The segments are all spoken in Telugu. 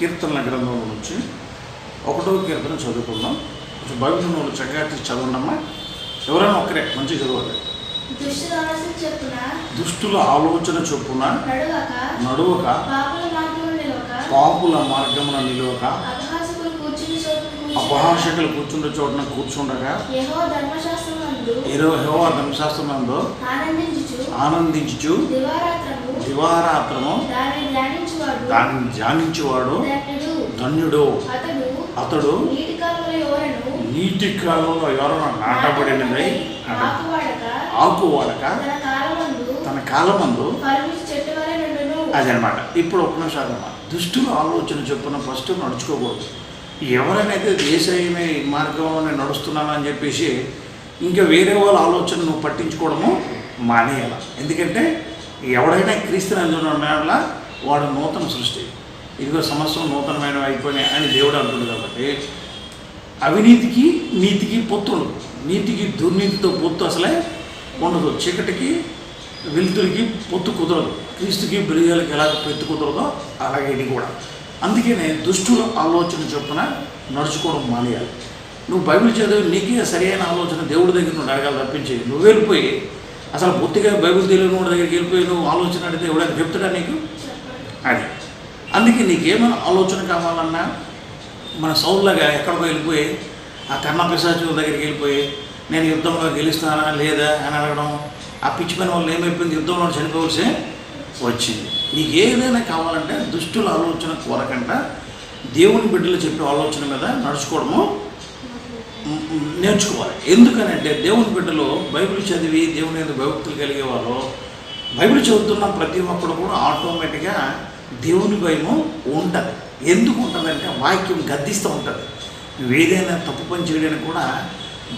కీర్తనల గ్రంథంలో నుంచి ఒకటో కీర్తన చదువుకుందాం. కొంచెం బైబిల్ నువ్వు చక్కగా చదవండమ్మా. ఎవరైనా ఒక్కరే మంచిగా చదవాలి. దుష్టుల ఆలోచన చెప్పున? నడువక? పాపుల మార్గమున నిలవక. అపహాషకులు కూర్చుండే చోటున కూర్చుండగా? ఇరవై ధర్మశాస్త్రమందు? దివారాత్రము? దివారాత్రము? దాన్ని ధ్యానించువాడు ధన్యుడు. అతడు నీటి కాలంలో ఎవరైనా? నాటబడినదై? ఆకువాడక? ఆకు వాడక తన కాలమందు? అదనమాట. ఇప్పుడు ఒక్క నిమిషం దుష్టుల ఆలోచన చొప్పున ఫస్ట్ నడుచుకోకూడదు. ఎవరైనా దేశమే మార్గంలోనే నడుస్తున్నాను అని చెప్పేసి ఇంకా వేరే వాళ్ళ ఆలోచన నువ్వు పట్టించుకోవడము మానేయాల. ఎందుకంటే ఎవడైనా క్రీస్తునందున వాడు నూతన సృష్టి. ఇదిగో సంవత్సరం నూతనమైన అయిపోయినాయి అని దేవుడు అంటుంది కాబట్టి అవినీతికి నీతికి పొత్తులు. నీతికి దుర్నీతితో పొత్తు అసలే ఉండదు. చీకటికి వెలుతురికి పొత్తు కుదరదు. క్రీస్తుకి బిరియాలకి ఎలా పెత్తు కుదరదో అలాగే ఇది కూడా. అందుకనే దుష్టుల ఆలోచన చొప్పున నడుచుకోవడం మానేయాలి. నువ్వు బైబిల్ చదివి నీకే సరైన ఆలోచన దేవుడి దగ్గర నుండి అడగాలి తప్పించి నువ్వు వెళ్ళిపోయి అసలు పూర్తిగా బైబిల్ తెలియని వాడి దగ్గరికి వెళ్ళిపోయి నువ్వు ఆలోచన అడిగితే ఎవడైనా చెప్తాడా నీకు? అది అందుకే నీకేమైనా ఆలోచన కావాలన్నా మన సౌల్లాగా ఎక్కడికో వెళ్ళిపోయి ఆ కర్ణ పిశాచు దగ్గరికి వెళ్ళిపోయి నేను యుద్ధంలో గెలుస్తానా లేదా అని అడగడం ఆ పిచ్చి పని వాళ్ళు ఏమైపోయింది యుద్ధంలో చనిపోవలసి వచ్చింది. నీకు ఏదైనా కావాలంటే దుష్టుల ఆలోచన కోరకుండా దేవుని బిడ్డలు చెప్పే ఆలోచన మీద నడుచుకోవడము నేర్చుకోవాలి. ఎందుకనంటే దేవుని బిడ్డలు బైబిల్ చదివి దేవుని మీద భయభక్తులు కలిగే వాళ్ళు బైబిల్ చదువుతున్న ప్రతి ఒక్కడు కూడా ఆటోమేటిక్గా దేవుని భయము ఉంటుంది. ఎందుకు ఉంటుందంటే వాక్యం గద్దిస్తూ ఉంటుంది. నువ్వు ఏదైనా తప్పు పని చేయడానికి కూడా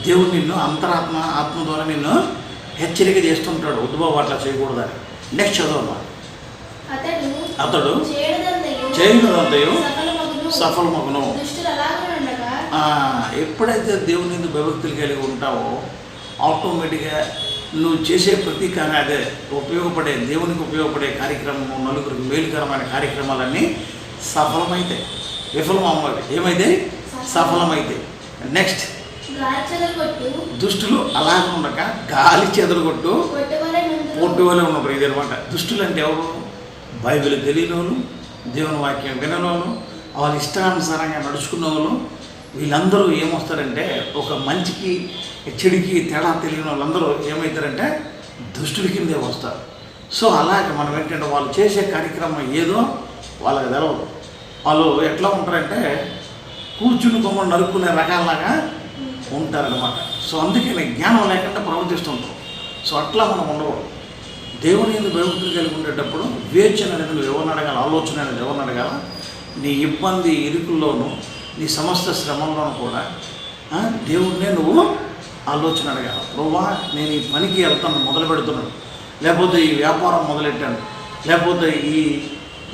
దేవుడు నిన్ను అంతరాత్మ ఆత్మ ద్వారా నిన్ను హెచ్చరిక చేస్తుంటాడు. ఉద్భవ అట్లా చేయకూడదని నెక్స్ట్ చదవమ్మా అతడు చేయనిదంతయు సఫలమగును. ఎప్పుడైతే దేవుని భయభక్తులు కలిగి ఉంటావో ఆటోమేటిక్గా నువ్వు చేసే ప్రతి కానీ అదే ఉపయోగపడే దేవునికి ఉపయోగపడే కార్యక్రమము నలుగురికి మేలుకరమైన కార్యక్రమాలన్నీ సఫలమైతాయి. విఫలం అవ్వాలి ఏమైతే? సఫలమైతాయి. నెక్స్ట్ దుష్టులు అలాగే ఉండక గాలి చెదరగొట్టు కొట్టువలె నుండును. పొట్టు వలె ఉన్నప్పుడు ఇది అనమాట. దుష్టులు అంటే ఎవరు? బైబిల్ తెలియనోళ్ళు దేవుని వాక్యం వినలోను వాళ్ళ ఇష్టానుసారంగా నడుచుకున్న వాళ్ళు వీళ్ళందరూ ఏమొస్తారంటే ఒక మంచికి చెడుకి తేడా తెలియని వాళ్ళందరూ ఏమవుతారంటే దుష్టుడి కిందే వస్తారు. సో అలాగే మనం ఏంటంటే వాళ్ళు చేసే కార్యక్రమం ఏదో వాళ్ళకి తెలవదు. వాళ్ళు ఎట్లా ఉంటారంటే కూర్చుని బొమ్మ నరుక్కునే రకాలలాగా ఉంటారనమాట సో అందుకని జ్ఞానం లేకుండా ప్రవర్తిస్తుంటాం. సో అట్లా మనం ఉండకూడదు. దేవుని ఎందుకు భయభక్తులు కలిగి ఉండేటప్పుడు వివేచన అనేది నువ్వు ఎవరిని అడగాలి ఆలోచన అనేది ఎవరిని అడగాల? నీ ఇబ్బంది ఇరుకుల్లోనూ నీ సమస్త శ్రమంలోనూ కూడా దేవుడినే నువ్వు ఆలోచన అడగాలి. ప్రభా నేను ఈ పనికి వెళ్తాను మొదలు పెడుతున్నాను. లేకపోతే ఈ వ్యాపారం మొదలెట్టాను. లేకపోతే ఈ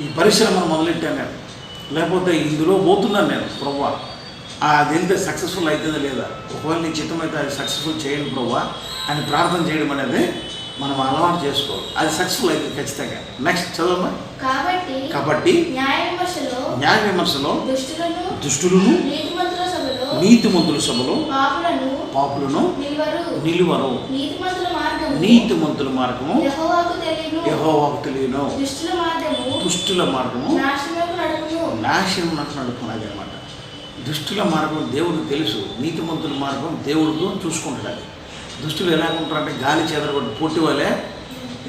ఈ పరిశ్రమను మొదలెట్టాను నేను. లేకపోతే ఇందులో పోతున్నాను నేను ప్రభా అది వెళ్తే సక్సెస్ఫుల్ అవుతుందా లేదా? ఒకవేళ నీ చిత్తం అయితే అది సక్సెస్ఫుల్ చేయండి ప్రభా అని ప్రార్థన చేయడం అనేది మనం అలవాటు చేసుకోవాలి. అది సక్సెస్ఫుల్ అయితే ఖచ్చితంగా. నెక్స్ట్ చదవమ్మా. కాబట్టి కాబట్టి న్యాయ విమర్శలో న్యాయ విమర్శలో దుష్టులను దుష్టులను నీతిమంతుల సభలో పాపులను పాపులను నిలువరు. నిలువరు. నీతిమంతుల మార్గము యెహోవాకు తెలియను. దుష్టుల మార్గము నాశనం నాకు నడుపున్నది అనమాట దుష్టుల మార్గం దేవుడికి తెలుసు. నీతిమంతుల మార్గం దేవుడితో చూసుకుంటాడు దుష్టులు ఎలా ఉంటారంటే గాలి చెదరగొట్టి పొట్టి వాళ్ళే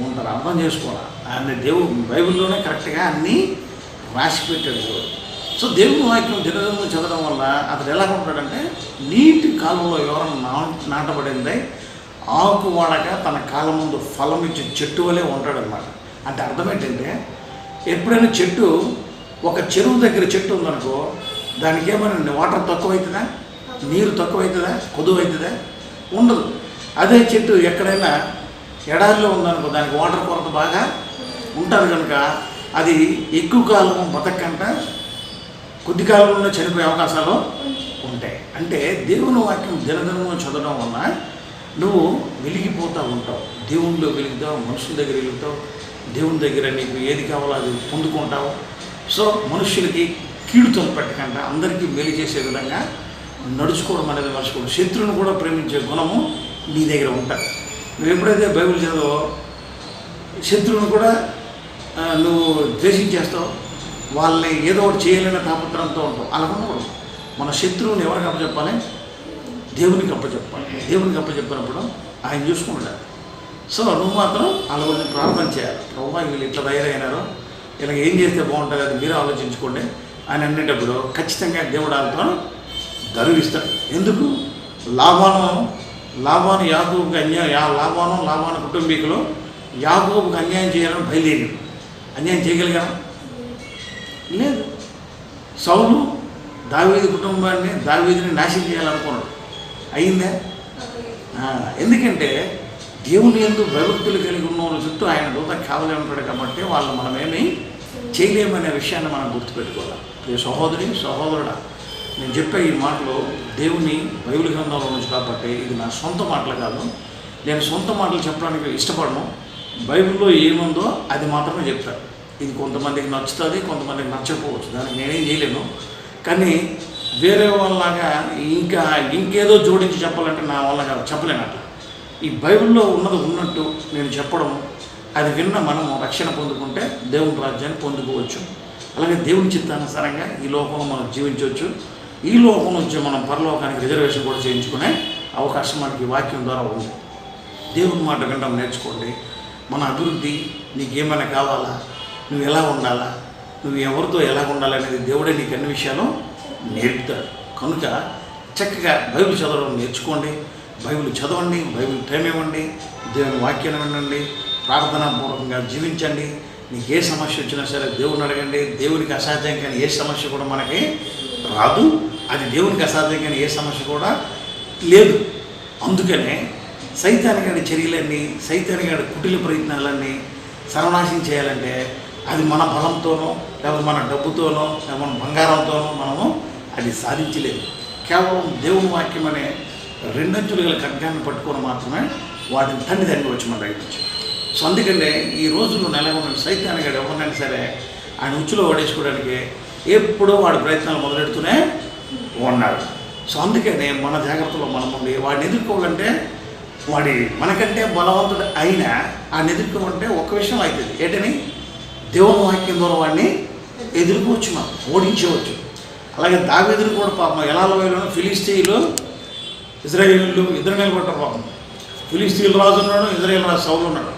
ఉంటారు. అర్థం చేసుకోవాలి? అన్ని దేవుడు బైబిల్లోనే కరెక్ట్గా అన్నీ రాసి పెట్టాడు దేవుడు. సో దేవుని వాక్యం దినదిన చదవడం వల్ల అతడు ఎలా ఉంటాడంటే నీటి కాలంలో ఎవరైనా నా నాటబడిందై ఆకు వాడక తన కాలం ముందు ఫలం ఇచ్చే చెట్టు వలె ఉంటాడనమాట అంటే అర్థం ఏంటంటే ఎప్పుడైనా చెట్టు ఒక చెరువు దగ్గర చెట్టు ఉందనుకో దానికి ఏమైనా వాటర్ తక్కువ అవుతుందా నీరు తక్కువ అవుతుందా కొదువు అవుతుందా ఉండదు. అదే చెట్టు ఎక్కడైనా ఎడారిలో ఉందనుకో దానికి వాటర్ కొరత బాగా ఉంటుంది కనుక అది ఎక్కువ కాలం బతకంట కొద్ది కాలంలో చనిపోయే అవకాశాలు ఉంటాయి. అంటే దేవుని వాక్యం దినదినము చదవడం వల్ల నువ్వు వెలిగిపోతూ ఉంటావు. దేవునిలో వెలుగుతావు మనుషుల దగ్గర వెలుగుతావు. దేవుని దగ్గర నీకు ఏది కావాలో అది పొందుకుంటావు. సో మనుషులకి కీడుతో పెట్టకుండా అందరికీ మేలు చేసే విధంగా నడుచుకోవడం అనేది మర్చిపోవడం శత్రువుని కూడా ప్రేమించే గుణము నీ దగ్గర ఉంటుంది నువ్వు ఎప్పుడైతే బైబిల్ చదవో శత్రువుని కూడా నువ్వు ద్వేషించేస్తావు. వాళ్ళని ఏదో ఒకటి చేయలేని తాపత్రంతో ఉంటావు. అలా ఉండకూడదు. మన శత్రువుని ఎవరికి అప్పచెప్పాలి? దేవునికి అప్పచెప్పాలి. దేవునికి అప్పచెప్పినప్పుడు ఆయన చూసుకుంటాడు. సో నువ్వు మాత్రం వాళ్ళ గురించి ప్రార్థన చేయాలి. ప్రభావ వీళ్ళు ఇట్లా తయారైనారో ఇలా ఏం చేస్తే బాగుంటుంది అది మీరు ఆలోచించుకోండి. అని అనేటప్పుడు ఖచ్చితంగా దేవుడు వాళ్ళతో గర్విస్తాడు ఎందుకు? లాభాలు లాభాను యాగోబుకి అన్యాయం యా లాభాను లాభాను కుటుంబీకులు యాగోబుకి అన్యాయం చేయాలని బయలుదేరి అన్యాయం చేయగలిగా లేదు. సౌలు దావీది కుటుంబాన్ని దావీదిని నాశనం చేయాలనుకున్నాడు. అయిందే? ఎందుకంటే దేవుని ఎందు భయభక్తులు కలిగి ఉన్న వాళ్ళ చుట్టూ ఆయన దూత కావలే ఉంటాడు కాబట్టి వాళ్ళు మనమేమి చేయలేమనే విషయాన్ని మనం గుర్తుపెట్టుకోవాలి. ప్రియ సహోదరి సహోదరుడా నేను చెప్పే ఈ మాటలు దేవుని బైబిల్ గ్రంథంలో నుంచి కాబట్టి ఇది నా సొంత మాటలు కాదు. నేను సొంత మాటలు చెప్పడానికి ఇష్టపడను. బైబిల్లో ఏముందో అది మాత్రమే చెప్తాను ఇది కొంతమందికి నచ్చుతుంది కొంతమందికి నచ్చకపోవచ్చు. దానికి నేనేం చేయలేను. కానీ వేరే వాళ్ళలాగా ఇంకా ఇంకేదో జోడించి చెప్పాలంటే నా వల్ల కాదు. చెప్పలేను అట్లా. ఈ బైబిల్లో ఉన్నది ఉన్నట్టు నేను చెప్పడం అది విన్న మనము రక్షణ పొందుకుంటే దేవుని రాజ్యాన్ని పొందుకోవచ్చు. అలాగే దేవుని చిత్తానుసారంగా ఈ లోకంలో మనం జీవించవచ్చు. ఈ లోకం నుంచి మనం పరలోకానికి రిజర్వేషన్ కూడా చేయించుకునే అవకాశం మనకి వాక్యం ద్వారా ఉంది. దేవుని మాట వినడం నేర్చుకోండి. మన అభివృద్ధి నీకు ఏమైనా కావాలా? నువ్వు ఎలా ఉండాలా? నువ్వు ఎవరితో ఎలా ఉండాలనేది దేవుడే నీకు అన్ని విషయాలు నేర్పుతాడు. కనుక చక్కగా బైబిల్ చదవడం నేర్చుకోండి. బైబిల్ చదవండి బైబిల్ టైం ఇవ్వండి దేవుని వాక్యాన్ని వినండి ప్రార్థనాపూర్వకంగా జీవించండి. నీకు ఏ సమస్య వచ్చినా సరే దేవుని అడగండి. దేవునికి అసాధ్యం కానీ ఏ సమస్య కూడా మనకి రాదు. అది దేవునికి అసాధ్యం కానీ ఏ సమస్య కూడా లేదు. అందుకనే సైతాన్ని చర్యలన్నీ సైతాన్ని కుటిల ప్రయత్నాలన్నీ సర్వనాశం చేయాలంటే అది మన బలంతోనో లేకపోతే మన డబ్బుతోనో లేకపోతే మన బంగారంతోనో మనము అది సాధించలేదు. కేవలం దేవుని వాక్యం అనే రెండంచులు గల ఖడ్గాన్ని పట్టుకొని మాత్రమే వాటిని తండ్రి తండ్రి వచ్చి మన రైతు సో అందుకనే ఈ రోజుల్లో నెలకొన్న సైతాన్ని ఎవరినైనా సరే ఆయన ఉచ్చులో ఓడేసుకోవడానికి ఎప్పుడూ వాడి ప్రయత్నాలు మొదలెడుతూనే ఉన్నాడు. సో అందుకనే మన జాగ్రత్తలో మనం ఉండి వాడిని ఎదుర్కోవాలంటే వాడి మనకంటే బలవంతుడు అయినా ఆ ఎదుర్కోవాలంటే ఒక విషయం అవుతుంది ఏంటని? దేవుని వాక్యం ద్వారా వాడిని ఎదుర్కోవచ్చు మనం ఓడించవచ్చు. అలాగే దావెదురు కూడా పాపం ఎలా వేలో ఫిలిస్తీన్లు ఇజ్రాయేళ్ళు ఇద్దరు నిలబడ్డ పాపం. ఫిలిస్తీన్ రాజు ఉన్నాడు ఇజ్రాయేల్ రాజు సౌలు ఉన్నాడు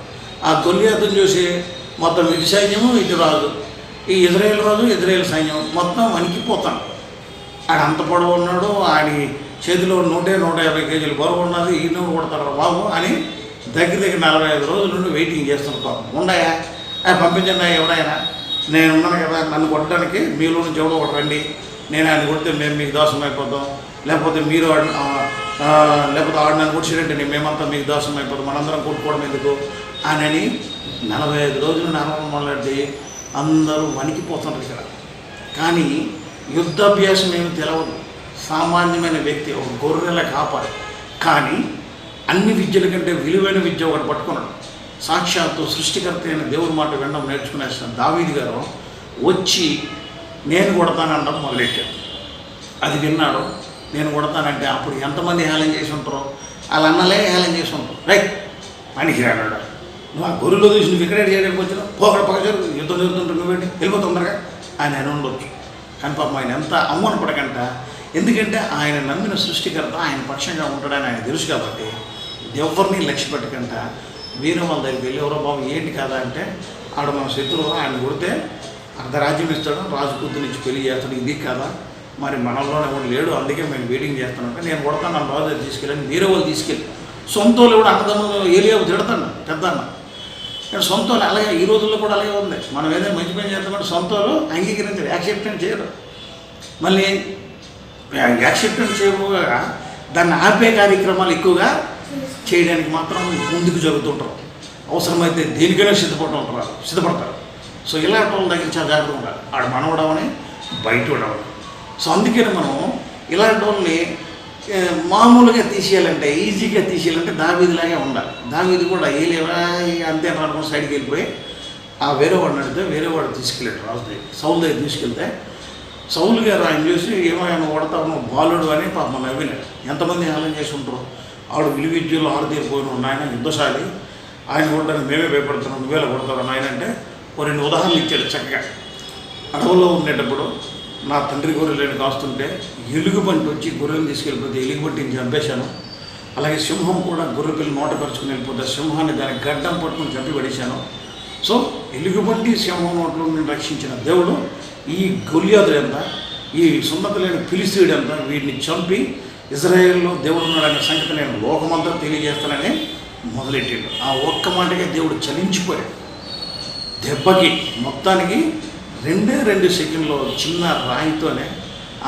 ఆ గొల్లియాతను చూసి మొత్తం ఇటు సైన్యము ఇటు రాజు. ఈ ఇజ్రాయెల్ రాజు ఇజ్రాయెల్ సైన్యం. మొత్తం వణికిపోతాడు ఆడు అంత పొడవు ఉన్నాడు ఆడి చేతిలో నూటే నూట యాభై కేజీలు బరువు ఉన్నది ఈయన కొడతాడు బాబు అని దగ్గర దగ్గర నలభై ఐదు రోజుల నుండి వెయిటింగ్ చేస్తున్నారు పాపం. ఉండయా? ఆ పంపించండి ఎవడైనా నేను ఉన్నాను కదా నన్ను కొట్టడానికి మీలో నుంచి ఎవడో ఒకటి రండి. నేను ఆయన కొడితే మేము మీకు దోషం అయిపోతాం. లేకపోతే మీరు ఆడ- లేకపోతే ఆడు నన్ను కొట్టినట్టండి మేమంతా మీకు దోషం అయిపోతాం. మనందరం కొట్టుకోవడం ఎందుకు? అని నలభై ఐదు రోజులు నరవడం మొదలెట్టి అందరూ వణికిపోతున్నారు ఇక్కడ. కానీ యుద్ధాభ్యాసం ఏమి తెలవదు. సామాన్యమైన వ్యక్తి ఒక గొర్రెల కాపాడు. కానీ అన్ని విద్యల కంటే విలువైన విద్య ఒకటి పట్టుకున్నాడు. సాక్షాత్తు సృష్టికర్త అయిన దేవుడి మాట వినడం నేర్చుకునేసిన దావీది గారు వచ్చి నేను కొడతానడం మొదలెట్టాడు అది విన్నాడు. నేను కొడతానంటే అప్పుడు ఎంతమంది హేళన చేసి ఉంటారో? వాళ్ళ అన్నలే హేళన చేసి ఉంటారు. రైట్ పనికిరాడు నువ్వు ఆ గొర్రెలో చూసి నువ్వు ఇక్కడ చేయడానికి పోకడ పక్క యుద్ధం జరుగుతుంటే నువ్వేంటి వెళ్ళిపోతుందరగా ఆయన అని ఉండొచ్చు. కానీ పాపం ఆయన ఎంత అమ్మను పడకంట. ఎందుకంటే ఆయన నమ్మిన సృష్టికర్త ఆయన పక్షంగా ఉంటాడని ఆయన తెలుసు కాబట్టి ఎవరిని లక్ష్య పెట్టకంట. వీరం వాళ్ళ దగ్గరికి వెళ్ళి ఎవరో బాబు ఏంటి కదా అంటే ఆడ మన శత్రువు ఆయన కొడితే అర్ధరాజ్యం ఇస్తాడు. రాజు కూతురు నుంచి పెళ్ళి చేస్తాడు. ఇది కదా మరి మనలోనే కూడా లేడు. అందుకే మేము వెయిటింగ్ చేస్తాను నేను కొడతాను నా రాజు దగ్గరికి తీసుకెళ్ళి వేరే వాళ్ళు తీసుకెళ్ళి. సొంత వాళ్ళు కూడా అన్నదమ్ములు ఏలియావు తిడతాను పెద్దన్న. అన్న కానీ సొంత అలాగే ఈ రోజుల్లో కూడా అలాగే ఉంది. మనం ఏదైనా మంచి పని చేస్తామంటే సొంత వాళ్ళు అంగీకరించారు యాక్సెప్టెన్స్ చేయరు. మళ్ళీ యాక్సెప్టెన్స్ చేయకపోగా దాన్ని ఆపే కార్యక్రమాలు ఎక్కువగా చేయడానికి మాత్రం ముందుకు జరుగుతుంటారు. అవసరమైతే దేనికైనా సిద్ధపడుతూ ఉంటారు సిద్ధపడతారు. సో ఇలాంటి వాళ్ళ దగ్గర చాలా జాగ్రత్తగా ఉండాలి. ఆడ మనవడమని బయట ఉండవని సో అందుకని మనం ఇలాంటి వాళ్ళని మామూలుగా తీసేయాలంటే ఈజీగా తీసేయాలంటే దావీదిలాగే ఉండాలి. దావీది కూడా ఏలేవా అంతే అనుకుని సైడ్కి వెళ్ళిపోయి ఆ వేరే వాడిని అడిగితే వేరే వాడు తీసుకెళ్ళాడు రాజు దగ్గర సౌల్ దగ్గర తీసుకెళ్తే సౌలు గారు ఆయన చూసి ఏమైనా కొడతామో బాలుడు అని పాప నవ్వినాడు. ఎంతమంది హేళన చేసి ఉంటారు? ఆవిడ విలువిద్యలు ఆరుతీరిపోయిన ఆయన యుద్ధశాలి. ఆయన కొట్టడానికి మేమే భయపడుతున్నాం నువ్వేలా కొడతారు ఆయన అంటే ఓ రెండు ఉదాహరణలు ఇచ్చాడు చక్కగా. అడవుల్లో ఉండేటప్పుడు నా తండ్రి గొర్రెలను కాస్తుంటే ఎలుగుబంటి వచ్చి గొర్రెలు తీసుకెళ్ళిపోతే ఎలుగుబంటిని చంపేశాను. అలాగే సింహం కూడా గొర్రె పిల్లలు నోట పరుచుకుని వెళ్ళిపోతే సింహాన్ని దాని గడ్డం పట్టుకుని చంపి పడేశాను. సో ఎలుగుబంటి సింహం నోట్లో నేను రక్షించిన దేవుడు ఈ గొలియాదుడు ఎంత ఈ సున్నత లేని పిలిస్తీయుడు ఎంత వీడిని చంపి ఇజ్రాయేల్లో దేవుడు ఉన్నాడనే సంగతి నేను లోకమంతా తెలియజేస్తానని మొదలెట్టాడు. ఆ ఒక్క మాటకే దేవుడు చలించిపోయాడు. దెబ్బకి మొత్తానికి రెండే రెండు సెకండ్లో చిన్న రాయితోనే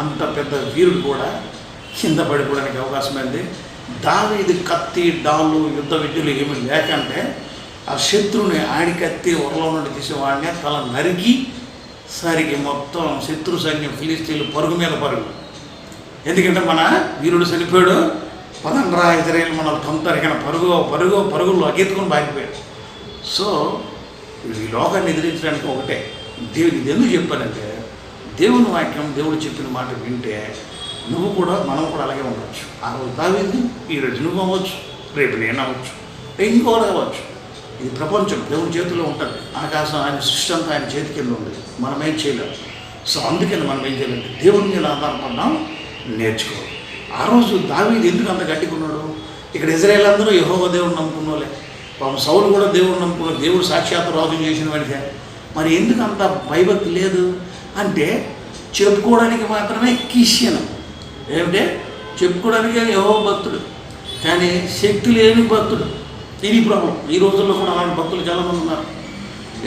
అంత పెద్ద వీరుడు కూడా కింద పడిపోవడానికి అవకాశం అయింది దావీది కత్తి డాలు యుద్ధ విద్యలు ఏమి లేకంటే ఆ శత్రువుని ఆడి కత్తి ఉరలో నుండి తీసేవాడిని తల నరికి సరికి మొత్తం శత్రు సైన్యం ఫిలిస్తీన్లు పరుగు మీద పరుగు. ఎందుకంటే మన వీరుడు చనిపోయాడు. పదండ్రా ఇజ్రాయేల్ మన తొంతరిగిన పరుగు పరుగు పరుగుల్లో అగెత్తుకొని బాగిపోయాడు. సో ఈ లోకాన్ని ఎదిరించడానికి ఒకటే దేవుడు ఇది ఎందుకు చెప్పానంటే దేవుని వాక్యం దేవుడు చెప్పిన మాట వింటే నువ్వు కూడా మనం కూడా అలాగే ఉండవచ్చు ఆ రోజు దావింది ఈరోజు నువ్వు అవ్వచ్చు రేపు నేను అవ్వచ్చు ఇంకోరు అవ్వచ్చు. ఇది ప్రపంచం దేవుని చేతిలో ఉంటుంది. ఆకాశం ఆయన సృష్టి అంతా ఆయన చేతి కింద ఉంది మనం ఏం చేయలేము సో అందుకని మనం ఏం చేయాలంటే దేవుని మీద ఆధారపడ్డాం నేర్చుకోవాలి. ఆ రోజు దావీది ఎందుకు అంత గట్టికున్నాడు ఇక్కడ ఇజ్రాయేల్ అందరూ యహోవ దేవుడు నమ్ముకున్నోలే పాపం సౌలు కూడా దేవుడు నమ్ముకున్నాడు. దేవుడు సాక్షాత్ రాజు చేసిన వాడికే. మరి ఎందుకు అంత భయభక్తి లేదు? అంటే చెప్పుకోవడానికి మాత్రమే కిష్యను. ఏమిటే? చెప్పుకోవడానికి యహో భక్తుడు కానీ శక్తి లేని భక్తుడు ఇది ప్రాబ్లం ఈ రోజుల్లో కూడా అలాంటి భక్తులు చాలామంది ఉన్నారు.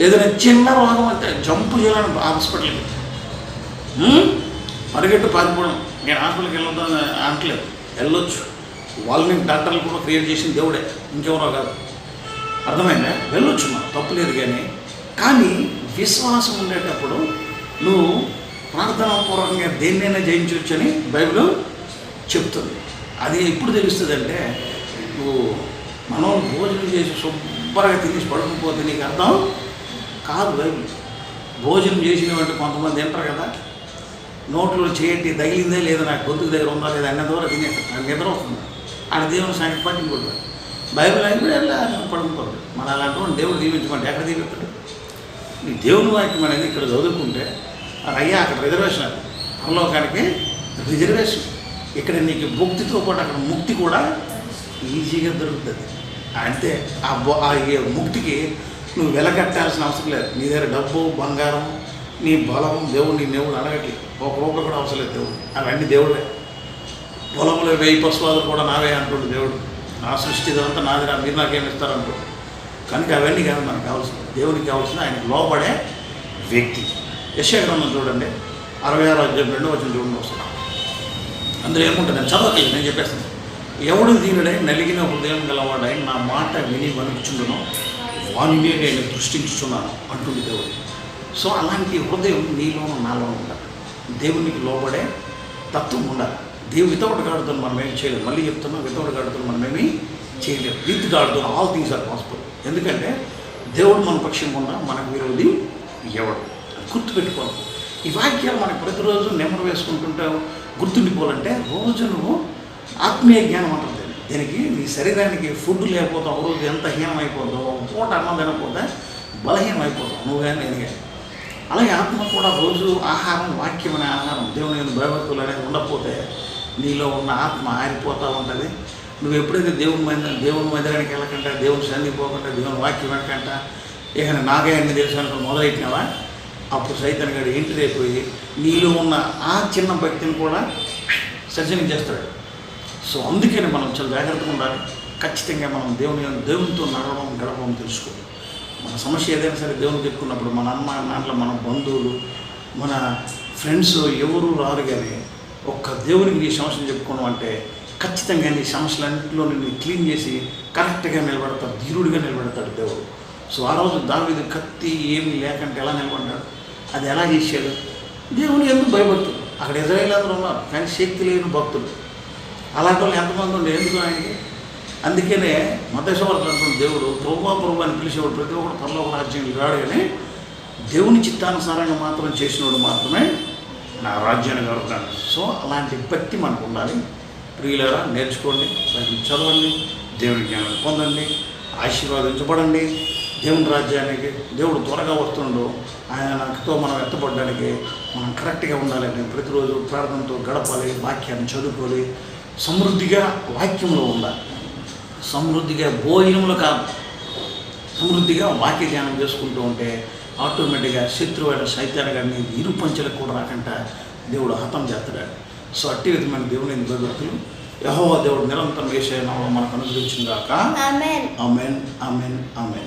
ఏదైనా చిన్న రోగం అంటే జంపు చేయాలని హాస్పిటల్కి పరిగెట్టు పారిపోవడం. నేను హాస్పిటల్కి వెళ్ళొద్దని అంటలేదు వెళ్ళొచ్చు. వాళ్ళని డాక్టర్లు కూడా క్రియేట్ చేసిన దేవుడే. ఇంకెవరో కాదు. అర్థమైందా? వెళ్ళొచ్చు మనం తప్పులేదు కానీ. కానీ విశ్వాసం ఉండేటప్పుడు నువ్వు ప్రార్థనాపూర్వకంగా దేన్నైనా జయించవచ్చు అని బైబిల్ చెప్తుంది. అది ఎప్పుడు తెలుస్తుందంటే నువ్వు మనం భోజనం చేసి శుభ్రంగా తినేసి పడుకుపోతే నీకు అర్థం కాదు బైబిల్. భోజనం చేసిన వంటి కొంతమంది తింటారు కదా నోట్లో చేయటి తగిలిందే లేదా నాకు గొంతుకు దగ్గర ఉందా లేదా అన్న ద్వారా తినేస్తారు. నాకు నిద్ర వస్తుంది. ఆడ దేవుని సంగతి పట్టించుకుంటారు. బైబిల్ అయిపోయి వెళ్ళి పడుకుంటారు మన అలాంటి దేవుడు దీవించుకోండి ఎక్కడ దీవిస్తాడు? నీ దేవుని వాక్యం అనేది ఇక్కడ చదువుకుంటే అయ్యా అక్కడ రిజర్వేషన్ అది. పరలోకానికి రిజర్వేషన్ ఇక్కడ నీకు భక్తితో పాటు అక్కడ ముక్తి కూడా ఈజీగా దొరుకుతుంది. అంతే ఆ ఆ ముక్తికి నువ్వు వెలగట్టాల్సిన అవసరం లేదు. నీ దగ్గర డబ్బు బంగారం నీ బలం దేవుడు నీ దేవుడు అడగట్లేదు. ఒక రూపాయి కూడా అవసరం లేదు దేవుడు అవన్నీ దేవుడే. పొలంలో వెయ్యి పశువాలు కూడా నావే అంటుండు దేవుడు. నా సృష్టి ఇదంతా నాది రా మీరు నాకేమి కనుక అవన్నీ కాదు మనకు కావాల్సిన దేవునికి కావాల్సిన ఆయనకు లోపడే వ్యక్తి. యశాగ్రంథం చూడండి. అరవై ఆరు అధ్యాయం రెండో వచ్చిన చూడండి వస్తుంది అందులో ఏముంటుంది? నేను చదవట్లేదు నేను చెప్పేస్తాను. ఎవడు దీనుడై నలిగిన హృదయం గలవాడై నా మాట విని వణుకుచుండను వాణ్ణి నేను దృష్టించుచున్నాను అంటుంది దేవుడు. సో అలాంటి హృదయం నీలోను నాలో ఉండాలి. దేవునికి లోబడే తత్వం ఉండాలి. దేవుడు వితౌట్ గాడుతో మనం ఏం చేయలేము మళ్ళీ చెప్తున్నా వితౌట్ గాడుతో మనం ఏమీ చేయలేము విత్ గాడుతో ఆల్ థింగ్స్ ఆర్ పాసిబుల్. ఎందుకంటే దేవుడు మన పక్షంగా ఉన్న మనకు విరోధి ఎవడు? గుర్తుపెట్టుకోవాలి. ఈ వాక్యాలు మనకు ప్రతిరోజు నెమరు వేసుకుంటుంటే గుర్తుండిపోవాలంటే రోజు నువ్వు ఆత్మీయ జ్ఞానం ఉంటుంది దీనికి నీ శరీరానికి ఫుడ్ లేకపోతే ఒక రోజు ఎంత హీనం అయిపోతుందో ఒక పూట అన్నం తినకపోతే బలహీనం అయిపోతావు నువ్వు కానీ నేను కానీ. అలాగే ఆత్మ కూడా రోజు ఆహారం వాక్యం అనే ఆహారం దేవుని భయభక్తులు అనేది ఉండకపోతే నీలో ఉన్న ఆత్మ ఆరిపోతూ ఉంటుంది. నువ్వు ఎప్పుడైతే దేవుని మంది దేవుని మందిరానికి వెళ్ళకుండా దేవుని సన్నిధి పోకుండా దేవుని వాక్యం వెనకంట ఇక నాకే దేశానికి మొదలెట్టినావా? అప్పుడు సైతన్ గారు ఎంట్రీ అయిపోయి నీలో ఉన్న ఆ చిన్న భక్తిని కూడా సర్జన చేస్తాడు. సో అందుకని మనం చాలా జాగ్రత్తగా ఉండాలి. ఖచ్చితంగా మనం దేవుని దేవునితో నడవడం గడపడం తెలుసుకోవాలి. మన సమస్య ఏదైనా సరే దేవుని చెప్పుకున్నప్పుడు మన అమ్మ నాన్నలు మన బంధువులు మన ఫ్రెండ్స్ ఎవరు రారు కానీ ఒక్క దేవునికి నీ సమస్యను చెప్పుకోవడం అంటే ఖచ్చితంగా నీ సమస్యలన్నింటిలో నిన్ను క్లీన్ చేసి కరెక్ట్గా నిలబడతాడు ధీరుడిగా నిలబడతాడు దేవుడు. సో ఆ రోజు దావీదు కత్తి ఏమీ లేకంటే ఎలా నిలబడ్డాడు? అది ఎలా చేశాడు? దేవుని ఎందుకు భయపడుతుంది. అక్కడ ఇజ్రాయేల్ ఉన్నారు కానీ శక్తి లేని భక్తులు. అలాంటి వాళ్ళు ఎంతమంది ఉండే? ఎందుకు ఆయనకి? అందుకనే మతేశ్వరం అంటున్న దేవుడు ప్రభా ప్రభు అని పిలిచేవాడు ప్రతి ఒక్కరు పరలోక రాజ్యానికి రాడు కానీ దేవుని చిత్తానుసారంగా మాత్రం చేసినవాడు మాత్రమే నా రాజ్యాన్ని కలుగుతాను సో అలాంటి భక్తి మనకు ఉండాలి. ప్రియులారా నేర్చుకోండి బైబిల్ చదవండి దేవుని జ్ఞానం పొందండి ఆశీర్వాదించబడండి. దేవుని రాజ్యానికి దేవుడు త్వరగా వస్తుండు. ఆయనతో మనం ఎత్తపడడానికి మనం కరెక్ట్గా ఉండాలని ప్రతిరోజు ప్రార్థనతో గడపాలి వాక్యాన్ని చదువుకోవాలి. సమృద్ధిగా వాక్యంలో ఉండాలి. సమృద్ధిగా భోజనంలో కాదు. సమృద్ధిగా వాక్య ధ్యానం చేసుకుంటూ ఉంటే ఆటోమేటిక్గా శత్రువైన సైతాన్ని కానీ ఇరు పంచలకు కూడా రాకుండా దేవుడు హతం చేస్తాడు. సో అట్టి విధమైన దేవుని భక్తులు యహోవా దేవుడు నిరంతరం వేసే మనకు అనుగ్రహించిందాక ఆమెన్ ఆమెన్ ఆమెన్ ఆమెన్